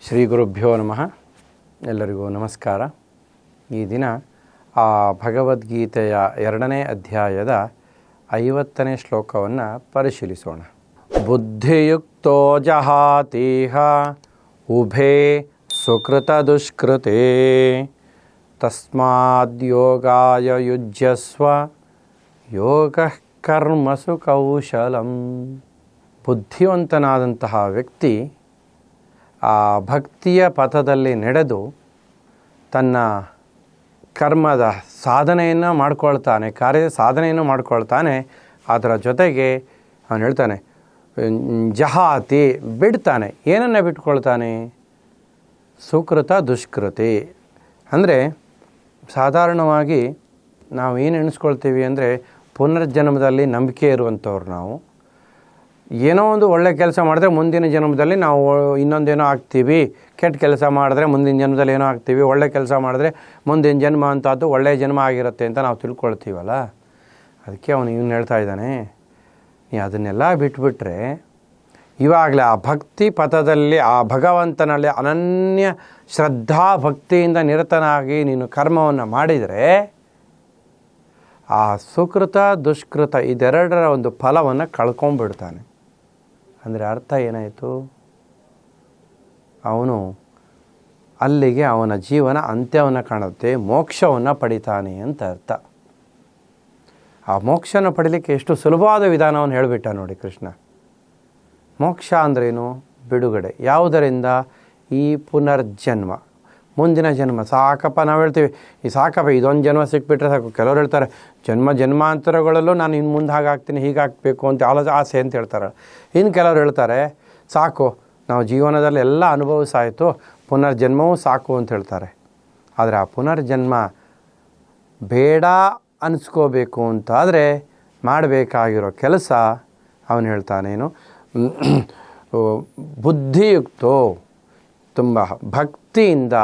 ಶ್ರೀ ಗುರುಭ್ಯೋ ನಮಃ. ಎಲ್ಲರಿಗೂ ನಮಸ್ಕಾರ. ಈ ದಿನ ಆ ಭಗವದ್ಗೀತೆಯ ಎರಡನೇ ಅಧ್ಯಾಯದ ಐವತ್ತನೇ ಶ್ಲೋಕವನ್ನು ಪರಿಶೀಲಿಸೋಣ. ಬುದ್ಧಿಯುಕ್ತೋ ಜಹಾತೀಹ, ಉಭೇ ಸುಕೃತ ದುಷ್ಕೃತೆ ತಸ್ಮಾದ್ಯೋಗಾಯ ಯುಜ್ಯಸ್ವ, ಯೋಗ ಕರ್ಮಸು ಕೌಶಲಂ. ಬುದ್ಧಿವಂತನಾದಂತಹ ವ್ಯಕ್ತಿ ಆ ಭಕ್ತಿಯ ಪಥದಲ್ಲಿ ನಡೆದು ತನ್ನ ಕರ್ಮದ ಸಾಧನೆಯನ್ನು ಮಾಡ್ಕೊಳ್ತಾನೆ, ಕಾರ್ಯದ ಸಾಧನೆಯನ್ನು ಮಾಡ್ಕೊಳ್ತಾನೆ. ಅದರ ಜೊತೆಗೆ ಅವನು ಹೇಳ್ತಾನೆ, ಜಹಾತಿ ಬಿಡ್ತಾನೆ. ಏನನ್ನು ಬಿಟ್ಕೊಳ್ತಾನೆ? ಸುಕೃತ ದುಷ್ಕೃತಿ. ಅಂದರೆ ಸಾಧಾರಣವಾಗಿ ನಾವು ಏನು ಎಣಿಸ್ಕೊಳ್ತೀವಿ ಅಂದರೆ ಪುನರ್ಜನ್ಮದಲ್ಲಿ ನಂಬಿಕೆ ಇರುವಂಥವ್ರು ನಾವು. ಏನೋ ಒಂದು ಒಳ್ಳೆ ಕೆಲಸ ಮಾಡಿದ್ರೆ ಮುಂದಿನ ಜನ್ಮದಲ್ಲಿ ನಾವು ಇನ್ನೊಂದೇನೋ ಆಗ್ತೀವಿ. ಕೆಟ್ಟ ಕೆಲಸ ಮಾಡಿದ್ರೆ ಮುಂದಿನ ಜನ್ಮದಲ್ಲಿ ಏನೋ ಆಗ್ತೀವಿ. ಒಳ್ಳೆ ಕೆಲಸ ಮಾಡಿದ್ರೆ ಮುಂದಿನ ಜನ್ಮ ಅಂತದ್ದು ಒಳ್ಳೆಯ ಜನ್ಮ ಆಗಿರುತ್ತೆ ಅಂತ ನಾವು ತಿಳ್ಕೊಳ್ತೀವಲ್ಲ? ಅದಕ್ಕೆ ಅವನು ಇವನು ಹೇಳ್ತಾ ಇದ್ದಾನೆ, ನೀ ಅದನ್ನೆಲ್ಲ ಬಿಟ್ಬಿಟ್ರೆ ಇವಾಗಲೇ ಆ ಭಕ್ತಿ ಪಥದಲ್ಲಿ, ಆ ಭಗವಂತನಲ್ಲಿ ಅನನ್ಯ ಶ್ರದ್ಧಾ ಭಕ್ತಿಯಿಂದ ನಿರತನಾಗಿ ನೀನು ಕರ್ಮವನ್ನು ಮಾಡಿದರೆ ಆ ಸುಕೃತ ದುಷ್ಕೃತ ಇದೆರಡರ ಒಂದು ಫಲವನ್ನು ಕಳ್ಕೊಂಡ್ಬಿಡ್ತಾನೆ. ಅಂದರೆ ಅರ್ಥ ಏನಾಯಿತು? ಅವನು ಅಲ್ಲಿಗೆ ಅವನ ಜೀವನ ಅಂತ್ಯವನ್ನು ಕಾಣುತ್ತೆ, ಮೋಕ್ಷವನ್ನು ಪಡಿತಾನೆ ಅಂತ ಅರ್ಥ. ಆ ಮೋಕ್ಷನ ಪಡಿಲಿಕ್ಕೆ ಎಷ್ಟು ಸುಲಭವಾದ ವಿಧಾನವನ್ನು ಹೇಳಿಬಿಟ್ಟ ನೋಡಿ ಕೃಷ್ಣ. ಮೋಕ್ಷ ಅಂದ್ರೇನು? ಬಿಡುಗಡೆ. ಯಾವುದರಿಂದ? ಈ ಪುನರ್ಜನ್ಮ. ಮುಂದಿನ ಜನ್ಮ. ಸಾಕಪ್ಪ ನಾವು ಹೇಳ್ತೀವಿ, ಈ ಸಾಕಪ್ಪ ಇದೊಂದು ಜನ್ಮ ಸಿಕ್ಬಿಟ್ರೆ ಸಾಕು. ಕೆಲವರು ಹೇಳ್ತಾರೆ, ಜನ್ಮ ಜನ್ಮಾಂತರಗಳಲ್ಲೂ ನಾನು ಇನ್ನು ಮುಂದೆ ಹಾಗಾಗ್ತೀನಿ ಹೀಗಾಗಬೇಕು ಅಂತ ಆಲ, ಆಸೆ ಅಂತ ಹೇಳ್ತಾರೆ. ಇನ್ನು ಕೆಲವರು ಹೇಳ್ತಾರೆ, ಸಾಕು, ನಾವು ಜೀವನದಲ್ಲಿ ಎಲ್ಲ ಅನುಭವಿಸಾಯಿತು ಪುನರ್ಜನ್ಮವೂ ಸಾಕು ಅಂತ ಹೇಳ್ತಾರೆ. ಆದರೆ ಆ ಪುನರ್ಜನ್ಮ ಬೇಡ ಅನಿಸ್ಕೋಬೇಕು ಅಂತಾದರೆ ಮಾಡಬೇಕಾಗಿರೋ ಕೆಲಸ, ಅವನು ಹೇಳ್ತಾನೇನು ಬುದ್ಧಿಯುಕ್ತೋ, ತುಂಬ ಭಕ್ತಿಯಿಂದ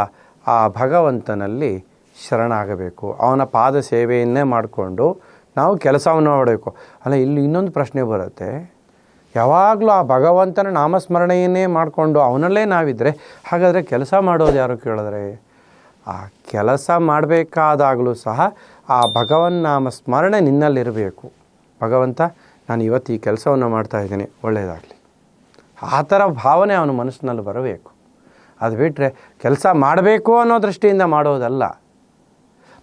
ಆ ಭಗವಂತನಲ್ಲಿ ಶರಣಾಗಬೇಕು. ಅವನ ಪಾದ ಸೇವೆಯನ್ನೇ ಮಾಡಿಕೊಂಡು ನಾವು ಕೆಲಸವನ್ನು ಮಾಡಬೇಕು ಅಲ್ಲ, ಇಲ್ಲಿ ಇನ್ನೊಂದು ಪ್ರಶ್ನೆ ಬರುತ್ತೆ. ಯಾವಾಗಲೂ ಆ ಭಗವಂತನ ನಾಮಸ್ಮರಣೆಯನ್ನೇ ಮಾಡಿಕೊಂಡು ಅವನಲ್ಲೇ ನಾವಿದ್ದರೆ ಹಾಗಾದರೆ ಕೆಲಸ ಮಾಡೋದು ಯಾರು ಕೇಳಿದ್ರೆ? ಆ ಕೆಲಸ ಮಾಡಬೇಕಾದಾಗಲೂ ಸಹ ಆ ಭಗವನ್ ನಾಮ ಸ್ಮರಣೆ ನಿನ್ನಲ್ಲಿರಬೇಕು. ಭಗವಂತ, ನಾನು ಇವತ್ತು ಈ ಕೆಲಸವನ್ನು ಮಾಡ್ತಾ ಇದ್ದೀನಿ. ಒಳ್ಳೆಯದಾಗಲಿ. ಆ ಥರ ಭಾವನೆ ಅವನ ಮನಸ್ಸಿನಲ್ಲಿ ಬರಬೇಕು. ಅದು ಬಿಟ್ಟರೆ ಕೆಲಸ ಮಾಡಬೇಕು ಅನ್ನೋ ದೃಷ್ಟಿಯಿಂದ ಮಾಡೋದಲ್ಲ.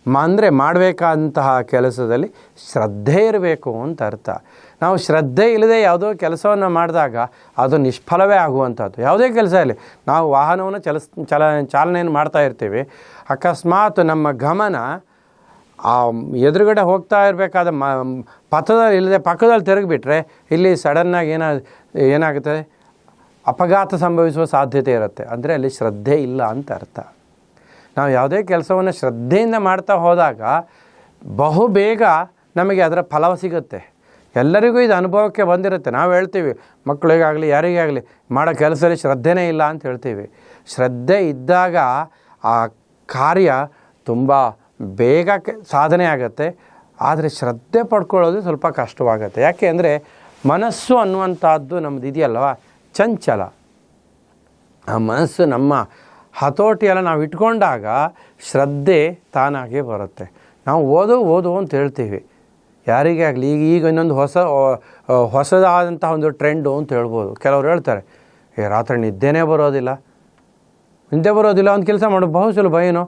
ಅಂದರೆ ಮಾಡಬೇಕಾದಂತಹ ಕೆಲಸದಲ್ಲಿ ಶ್ರದ್ಧೆ ಇರಬೇಕು ಅಂತ ಅರ್ಥ. ನಾವು ಶ್ರದ್ಧೆ ಇಲ್ಲದೆ ಯಾವುದೋ ಕೆಲಸವನ್ನು ಮಾಡಿದಾಗ ಅದು ನಿಷ್ಫಲವೇ ಆಗುವಂಥದ್ದು. ಯಾವುದೇ ಕೆಲಸ ಇರಲಿ, ನಾವು ವಾಹನವನ್ನು ಚಲಿಸ್, ಚಲ, ಚಾಲನೆಯನ್ನು ಮಾಡ್ತಾ ಇರ್ತೀವಿ. ಅಕಸ್ಮಾತ್ ನಮ್ಮ ಗಮನ ಆ ಎದುರುಗಡೆ ಹೋಗ್ತಾ ಇರಬೇಕಾದ ಮ ಪಥದಲ್ಲಿ ಇಲ್ಲದೆ ಪಕ್ಕದಲ್ಲಿ ತಿರುಗಿಬಿಟ್ರೆ ಇಲ್ಲಿ ಸಡನ್ನಾಗಿ ಏನ ಏನಾಗುತ್ತೆ? ಅಪಘಾತ ಸಂಭವಿಸುವ ಸಾಧ್ಯತೆ ಇರುತ್ತೆ. ಅಂದರೆ ಅಲ್ಲಿ ಶ್ರದ್ಧೆ ಇಲ್ಲ ಅಂತ ಅರ್ಥ. ನಾವು ಯಾವುದೇ ಕೆಲಸವನ್ನು ಶ್ರದ್ಧೆಯಿಂದ ಮಾಡ್ತಾ ಹೋದಾಗ ಬಹು ಬೇಗ ನಮಗೆ ಅದರ ಫಲ ಸಿಗುತ್ತೆ. ಎಲ್ಲರಿಗೂ ಇದು ಅನುಭವಕ್ಕೆ ಬಂದಿರುತ್ತೆ. ನಾವು ಹೇಳ್ತೀವಿ, ಮಕ್ಕಳಿಗಾಗಲಿ ಯಾರಿಗೇ ಆಗಲಿ ಮಾಡೋ ಕೆಲಸದಲ್ಲಿ ಶ್ರದ್ಧೆನೇ ಇಲ್ಲ ಅಂತ ಹೇಳ್ತೀವಿ. ಶ್ರದ್ಧೆ ಇದ್ದಾಗ ಆ ಕಾರ್ಯ ತುಂಬ ಬೇಗ ಸಾಧನೆ ಆಗುತ್ತೆ. ಆದರೆ ಶ್ರದ್ಧೆ ಪಡ್ಕೊಳ್ಳೋದು ಸ್ವಲ್ಪ ಕಷ್ಟವಾಗುತ್ತೆ. ಯಾಕೆ ಅಂದರೆ ಮನಸ್ಸು ಅನ್ನುವಂಥದ್ದು ನಮ್ಮದು ಇದೆಯಲ್ವ ಚಂಚಲ. ಆ ಮನಸ್ಸು ನಮ್ಮ ಹತೋಟಿಯೆಲ್ಲ ನಾವು ಇಟ್ಕೊಂಡಾಗ ಶ್ರದ್ಧೆ ತಾನಾಗೆ ಬರುತ್ತೆ. ನಾವು ಓದು ಓದು ಅಂತ ಹೇಳ್ತೀವಿ. ಯಾರಿಗೇ ಆಗಲಿ, ಈಗ ಈಗ ಇನ್ನೊಂದು ಹೊಸ ಹೊಸದಾದಂಥ ಒಂದು ಟ್ರೆಂಡು ಅಂತ ಹೇಳ್ಬೋದು. ಕೆಲವ್ರು ಹೇಳ್ತಾರೆ, ಏ, ರಾತ್ರಿ ನಿದ್ದೆನೇ ಬರೋದಿಲ್ಲ. ನಿದ್ದೆ ಬರೋದಿಲ್ಲ ಒಂದು ಕೆಲಸ ಮಾಡು ಬಹು ಸುಲಭ ಏನು.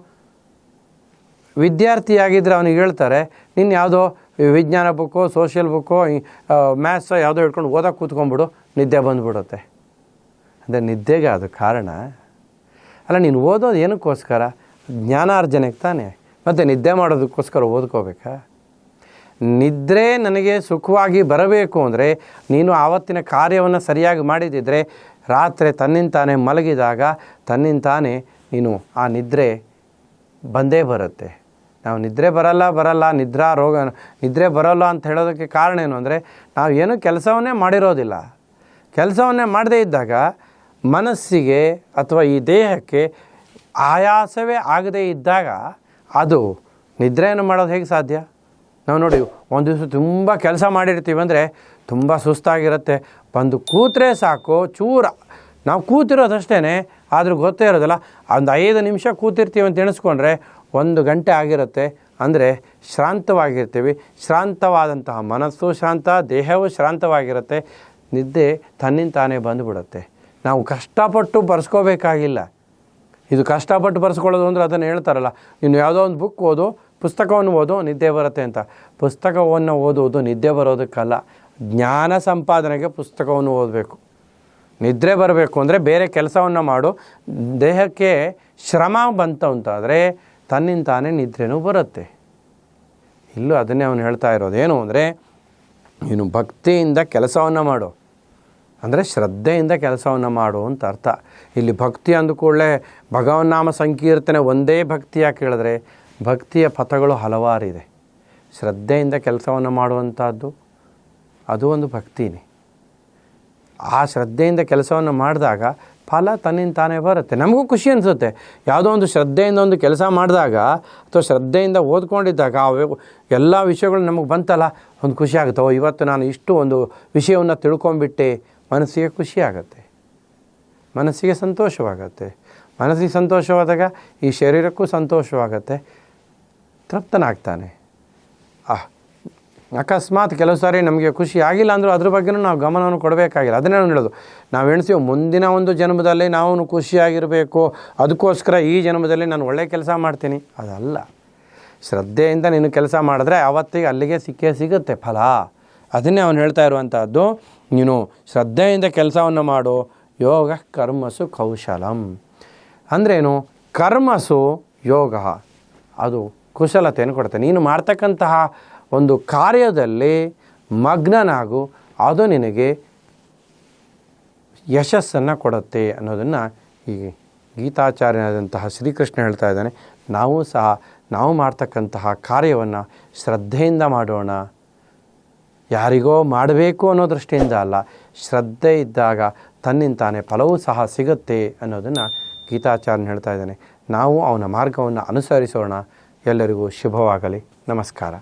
ವಿದ್ಯಾರ್ಥಿಯಾಗಿದ್ದರೆ ಅವನಿಗೆ ಹೇಳ್ತಾರೆ ನಿನ್ನ ಯಾವುದೋ ವಿಜ್ಞಾನ ಬುಕ್ಕೋ ಸೋಷಿಯಲ್ ಬುಕ್ಕೋ ಮ್ಯಾಥ್ಸೋ ಯಾವುದೋ ಹಿಡ್ಕೊಂಡು ಓದೋಕೆ ಕೂತ್ಕೊಂಡ್ಬಿಡು, ನಿದ್ದೆ ಬಂದುಬಿಡುತ್ತೆ. ಅಂದರೆ ನಿದ್ದೆಗೆ ಅದು ಕಾರಣ, ಅಲ್ಲ, ನೀನು ಓದೋದು ಏನಕ್ಕೋಸ್ಕರ? ಜ್ಞಾನಾರ್ಜನೆಗೆ ತಾನೆ. ಮತ್ತು ನಿದ್ದೆ ಮಾಡೋದಕ್ಕೋಸ್ಕರ ಓದ್ಕೋಬೇಕಾ? ನಿದ್ರೆ ನನಗೆ ಸುಖವಾಗಿ ಬರಬೇಕು ಅಂದರೆ, ನೀನು ಆವತ್ತಿನ ಕಾರ್ಯವನ್ನು ಸರಿಯಾಗಿ ಮಾಡಿದಿದ್ದರೆ ರಾತ್ರಿ ತನ್ನಿಂತಾನೆ ಮಲಗಿದಾಗ ತನ್ನಿಂತಾನೆ ನೀನು ಆ ನಿದ್ರೆ ಬಂದೇ ಬರುತ್ತೆ. ನಾವು ನಿದ್ರೆ ಬರಲ್ಲ ಬರಲ್ಲ, ನಿದ್ರಾ ರೋಗ, ನಿದ್ರೆ ಬರೋಲ್ಲ ಅಂತ ಹೇಳೋದಕ್ಕೆ ಕಾರಣ ಏನು ಅಂದರೆ, ನಾವು ಏನೂ ಕೆಲಸವನ್ನೇ ಮಾಡಿರೋದಿಲ್ಲ. ಕೆಲಸವನ್ನೇ ಮಾಡದೇ ಇದ್ದಾಗ ಮನಸ್ಸಿಗೆ ಅಥವಾ ಈ ದೇಹಕ್ಕೆ ಆಯಾಸವೇ ಆಗದೇ ಇದ್ದಾಗ ಅದು ನಿದ್ರೆಯನ್ನು ಮಾಡೋದು ಹೇಗೆ ಸಾಧ್ಯ? ನಾವು ನೋಡಿ, ಒಂದು ದಿವಸ ತುಂಬ ಕೆಲಸ ಮಾಡಿರ್ತೀವಿ ಅಂದರೆ ತುಂಬ ಸುಸ್ತಾಗಿರುತ್ತೆ. ಬಂದು ಕೂತ್ರೆ ಸಾಕು, ಚೂರ. ನಾವು ಕೂತಿರೋದಷ್ಟೇ ಆದರೂ ಗೊತ್ತೇ ಇರೋದಿಲ್ಲ. ಒಂದು ಐದು ನಿಮಿಷ ಕೂತಿರ್ತೀವಿ ಅಂತ ಎಣಿಸ್ಕೊಂಡ್ರೆ ಒಂದು ಗಂಟೆ ಆಗಿರುತ್ತೆ. ಅಂದರೆ ಶ್ರಾಂತವಾಗಿರ್ತೀವಿ. ಶ್ರಾಂತವಾದಂತಹ ಮನಸ್ಸು ಶಾಂತ, ದೇಹವೂ ಶ್ರಾಂತವಾಗಿರುತ್ತೆ ನಿದ್ದೆ ತನ್ನಿಂದ ತಾನೇ ಬಂದುಬಿಡುತ್ತೆ. ನಾವು ಕಷ್ಟಪಟ್ಟು ಬರ್ಸ್ಕೋಬೇಕಾಗಿಲ್ಲ. ಇದು ಕಷ್ಟಪಟ್ಟು ಬರ್ಸ್ಕೊಳ್ಳೋದು ಅಂದರೆ ಅದನ್ನು ಹೇಳ್ತಾರಲ್ಲ ಇನ್ನು ಯಾವುದೋ ಒಂದು ಬುಕ್ ಓದು, ಪುಸ್ತಕವನ್ನು ಓದು, ನಿದ್ದೆ ಬರುತ್ತೆ ಅಂತ. ಪುಸ್ತಕವನ್ನು ಓದುವುದು ನಿದ್ದೆ ಬರೋದಕ್ಕಲ್ಲ. ಜ್ಞಾನ ಸಂಪಾದನೆಗೆ ಪುಸ್ತಕವನ್ನು ಓದಬೇಕು. ನಿದ್ರೆ ಬರಬೇಕು ಅಂದರೆ ಬೇರೆ ಕೆಲಸವನ್ನು ಮಾಡು. ದೇಹಕ್ಕೆ ಶ್ರಮ ಬಂತು ಅಂತಾದರೆ ತನ್ನಿಂದ ತಾನೇ ನಿದ್ರೆನೂ ಬರುತ್ತೆ. ಇಲ್ಲೂ ಅದನ್ನೇ ಅವನು ಹೇಳ್ತಾ ಇರೋದು. ಏನು ಅಂದರೆ, ನೀನು ಭಕ್ತಿಯಿಂದ ಕೆಲಸವನ್ನು ಮಾಡು. ಅಂದರೆ ಶ್ರದ್ಧೆಯಿಂದ ಕೆಲಸವನ್ನು ಮಾಡು ಅಂತ ಅರ್ಥ. ಇಲ್ಲಿ ಭಕ್ತಿ ಅಂದ ಕೂಡಲೇ ಭಗವನ್ನಾಮ ಸಂಕೀರ್ತನೆ ಒಂದೇ ಭಕ್ತಿಯಾಗಿ ಕೇಳಿದ್ರೆ ಭಕ್ತಿಯ ಪಥಗಳು ಹಲವಾರಿದೆ. ಶ್ರದ್ಧೆಯಿಂದ ಕೆಲಸವನ್ನು ಮಾಡುವಂಥದ್ದು ಅದು ಒಂದು ಭಕ್ತಿನೇ. ಆ ಶ್ರದ್ಧೆಯಿಂದ ಕೆಲಸವನ್ನು ಮಾಡಿದಾಗ ಫಲ ತನ್ನಿಂದ ತಾನೇ ಬರುತ್ತೆ. ನಮಗೂ ಖುಷಿ ಅನಿಸುತ್ತೆ. ಯಾವುದೋ ಒಂದು ಶ್ರದ್ಧೆಯಿಂದ ಒಂದು ಕೆಲಸ ಮಾಡಿದಾಗ ಅಥವಾ ಶ್ರದ್ಧೆಯಿಂದ ಓದ್ಕೊಂಡಿದ್ದಾಗ ಆ ಎಲ್ಲ ವಿಷಯಗಳು ನಮಗೆ ಬಂತಲ್ಲ, ಒಂದು ಖುಷಿ ಆಗುತ್ತೆ. ಇವತ್ತು ನಾನು ಇಷ್ಟು ಒಂದು ವಿಷಯವನ್ನು ತಿಳ್ಕೊಂಬಿಟ್ಟೆ ಮನಸ್ಸಿಗೆ ಖುಷಿಯಾಗತ್ತೆ ಮನಸ್ಸಿಗೆ ಸಂತೋಷವಾಗತ್ತೆ. ಮನಸ್ಸಿಗೆ ಸಂತೋಷವಾದಾಗ ಈ ಶರೀರಕ್ಕೂ ಸಂತೋಷವಾಗತ್ತೆ. ತೃಪ್ತನಾಗ್ತಾನೆ. ಆಹ್ ಅಕಸ್ಮಾತ್ ಕೆಲವು ಸಾರಿ ನಮಗೆ ಖುಷಿ ಆಗಿಲ್ಲ ಅಂದರೂ ಅದ್ರ ಬಗ್ಗೆನೂ ನಾವು ಗಮನವನ್ನು ಕೊಡಬೇಕಾಗಿಲ್ಲ. ಅದನ್ನೇ ನಾನು ಹೇಳೋದು. ನಾವು ಎಣಿಸ್ತೀವಿ ಮುಂದಿನ ಒಂದು ಜನ್ಮದಲ್ಲಿ ನಾವು ಖುಷಿಯಾಗಿರಬೇಕು. ಅದಕ್ಕೋಸ್ಕರ ಈ ಜನ್ಮದಲ್ಲಿ ನಾನು ಒಳ್ಳೆಯ ಕೆಲಸ ಮಾಡ್ತೀನಿ. ಅದಲ್ಲ. ಶ್ರದ್ಧೆಯಿಂದ ನೀನು ಕೆಲಸ ಮಾಡಿದ್ರೆ ಆವತ್ತಿಗೆ ಅಲ್ಲಿಗೆ ಸಿಕ್ಕೇ ಸಿಗುತ್ತೆ ಫಲ. ಅದನ್ನೇ ಅವನು ಹೇಳ್ತಾ ಇರುವಂಥದ್ದು ನೀನು ಶ್ರದ್ಧೆಯಿಂದ ಕೆಲಸವನ್ನು ಮಾಡು. ಯೋಗ ಕರ್ಮಸು ಕೌಶಲಂ. ಅಂದ್ರೇನು? ಕರ್ಮಸು ಯೋಗ. ಅದು ಕುಶಲತೆಯನ್ನು ಕೊಡುತ್ತೆ. ನೀನು ಮಾಡ್ತಕ್ಕಂತಹ ಒಂದು ಕಾರ್ಯದಲ್ಲಿ ಮಗ್ನನಾಗು. ಅದು ನಿನಗೆ ಯಶಸ್ಸನ್ನು ಕೊಡುತ್ತೆ ಅನ್ನೋದನ್ನು ಈ ಗೀತಾಚಾರ್ಯನಾದಂತಹ ಶ್ರೀಕೃಷ್ಣ ಹೇಳ್ತಾ ಇದ್ದಾನೆ. ನಾವು ಸಹ ನಾವು ಮಾಡ್ತಕ್ಕಂತಹ ಕಾರ್ಯವನ್ನು ಶ್ರದ್ಧೆಯಿಂದ ಮಾಡೋಣ. ಯಾರಿಗೋ ಮಾಡಬೇಕು ಅನ್ನೋ ದೃಷ್ಟಿಯಿಂದ ಅಲ್ಲ, ಶ್ರದ್ಧೆ ಇದ್ದಾಗ ತನ್ನಿಂದ ತಾನೇ ಫಲವೂ ಸಹ ಸಿಗುತ್ತೆ ಅನ್ನೋದನ್ನು ಗೀತಾಚಾರ್ಯನ ಹೇಳ್ತಾ ಇದ್ದಾನೆ. ನಾವು ಅವನ ಮಾರ್ಗವನ್ನು ಅನುಸರಿಸೋಣ. ಎಲ್ಲರಿಗೂ ಶುಭವಾಗಲಿ. ನಮಸ್ಕಾರ.